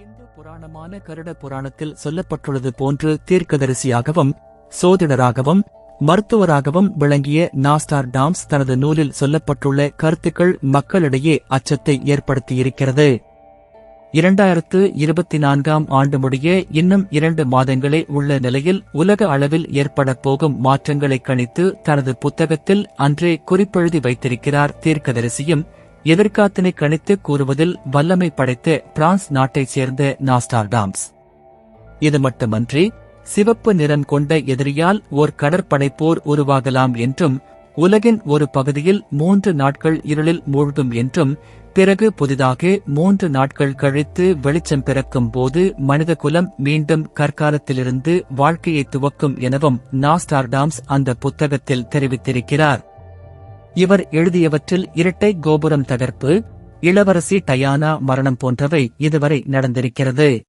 இந்து புராணமான கருட புராணத்தில் சொல்லப்பட்டுள்ளது போன்று தீர்க்கதரிசியாகவும் சோதிடராகவும் மருத்துவராகவும் விளங்கிய நாஸ்டார் டாம்ஸ் தனது நூலில் சொல்லப்பட்டுள்ள கருத்துக்கள் மக்களிடையே அச்சத்தை ஏற்படுத்தியிருக்கிறது. இரண்டாயிரத்து இருபத்தி நான்காம் ஆண்டு முடிய இன்னும் இரண்டு மாதங்களே உள்ள நிலையில் உலக அளவில் ஏற்படப் போகும் மாற்றங்களை கணித்து தனது புத்தகத்தில் அன்றே குறிப்பெழுதி வைத்திருக்கிறார் தீர்க்கதரிசியும் எதிர்காத்தினை கணித்து கூறுவதில் வல்லமை படைத்த பிரான்ஸ் நாட்டைச் சேர்ந்த நாஸ்டார்டாம்ஸ் இது மட்டுமன்றி சிவப்பு நிறம் கொண்ட எதிரியால் ஓர் கடற்படை போர் உருவாகலாம் என்றும் உலகின் ஒரு பகுதியில் மூன்று நாட்கள் இருளில் மூழ்கும் என்றும் பிறகு புதிதாக மூன்று நாட்கள் கழித்து வெளிச்சம் பிறக்கும் போது மனிதகுலம் மீண்டும் கற்காலத்திலிருந்து வாழ்க்கையை துவக்கும் எனவும் நாஸ்டார்டாம்ஸ் அந்த புத்தகத்தில் தெரிவித்திருக்கிறார். இவர் எழுதியவற்றில் இரட்டை கோபுரம் தகர்ப்பு இளவரசி டயானா மரணம் போன்றவை இதுவரை நடந்திருக்கிறது.